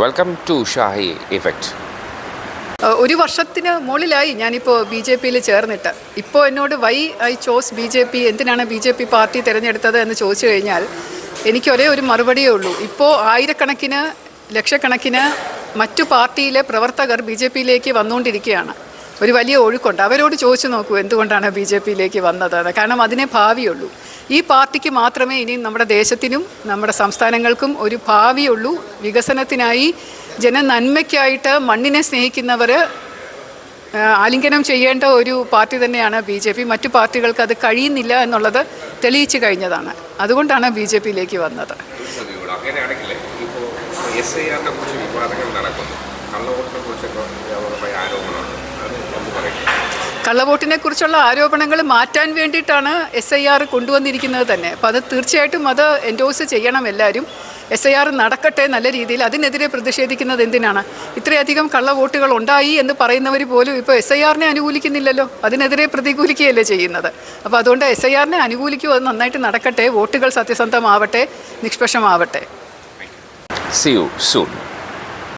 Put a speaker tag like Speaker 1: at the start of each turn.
Speaker 1: Welcome to Shahi effect
Speaker 2: ഒരു വർഷത്തിന് മുകളിലായി ഞാനിപ്പോൾ ബി ജെ പിയിൽ ചേർന്നിട്ട്. ഇപ്പോൾ എന്നോട് why I chose B J P എന്തിനാണ് ബി ജെ പി പാർട്ടി തിരഞ്ഞെടുത്തത്? എന്ന് ചോദിച്ചു കഴിഞ്ഞാൽ എനിക്ക് ഒരേ ഒരു മറുപടിയേ ഉള്ളൂ. ഇപ്പോൾ ആയിരക്കണക്കിന് ലക്ഷക്കണക്കിന് മറ്റു പാർട്ടിയിലെ പ്രവർത്തകർ ബി ജെ പിയിലേക്ക് വന്നുകൊണ്ടിരിക്കുകയാണ്. ഒരു വലിയ ഒഴുക്കുണ്ട്. അവരോട് ചോദിച്ചു നോക്കൂ എന്തുകൊണ്ടാണ് ബി ജെ പിയിലേക്ക് വന്നത്. കാരണം അതിനെ ഭാവിയുള്ളൂ. ഈ പാർട്ടിക്ക് മാത്രമേ ഇനി നമ്മുടെ ദേശത്തിനും നമ്മുടെ സംസ്ഥാനങ്ങൾക്കും ഒരു ഭാവിയുള്ളൂ. വികസനത്തിനായി ജനനന്മയ്ക്കായിട്ട് മണ്ണിനെ സ്നേഹിക്കുന്നവർ ആലിംഗനം ചെയ്യേണ്ട ഒരു പാർട്ടി തന്നെയാണ് ബി ജെ പി. മറ്റു പാർട്ടികൾക്ക് അത് കഴിയുന്നില്ല എന്നുള്ളത് തെളിയിച്ചു കഴിഞ്ഞതാണ്. അതുകൊണ്ടാണ് ബി ജെ പിയിലേക്ക് വന്നത്.
Speaker 1: എസ് ഐ ആറിനെ കുറിച്ച് വിവാദങ്ങൾ നടക്കുന്നു. കള്ളവോട്ടിനെ കുറിച്ചൊക്കെ പറയും
Speaker 2: കള്ളവോട്ടിനെ കുറിച്ചുള്ള ആരോപണങ്ങൾ മാറ്റാൻ വേണ്ടിയിട്ടാണ് എസ് ഐ ആർ കൊണ്ടുവന്നിരിക്കുന്നത് തന്നെ. അപ്പോൾ അത് തീർച്ചയായിട്ടും അത് എൻഡോസ് ചെയ്യണം എല്ലാവരും. എസ് ഐ ആർ നടക്കട്ടെ നല്ല രീതിയിൽ. അതിനെതിരെ പ്രതിഷേധിക്കുന്നത് എന്തിനാണ്? ഇത്രയധികം കള്ളവോട്ടുകൾ ഉണ്ടായി എന്ന് പറയുന്നവർ പോലും ഇപ്പോൾ എസ് ഐ ആറിനെ അനുകൂലിക്കുന്നില്ലല്ലോ. അതിനെതിരെ പ്രതികൂലിക്കുകയല്ലേ ചെയ്യുന്നത്. അപ്പോൾ അതുകൊണ്ട് എസ് ഐ ആറിനെ അനുകൂലിക്കുക അത് നന്നായിട്ട് നടക്കട്ടെ. വോട്ടുകൾ സത്യസന്ധമാവട്ടെ നിഷ്പക്ഷമാവട്ടെ.
Speaker 1: See you soon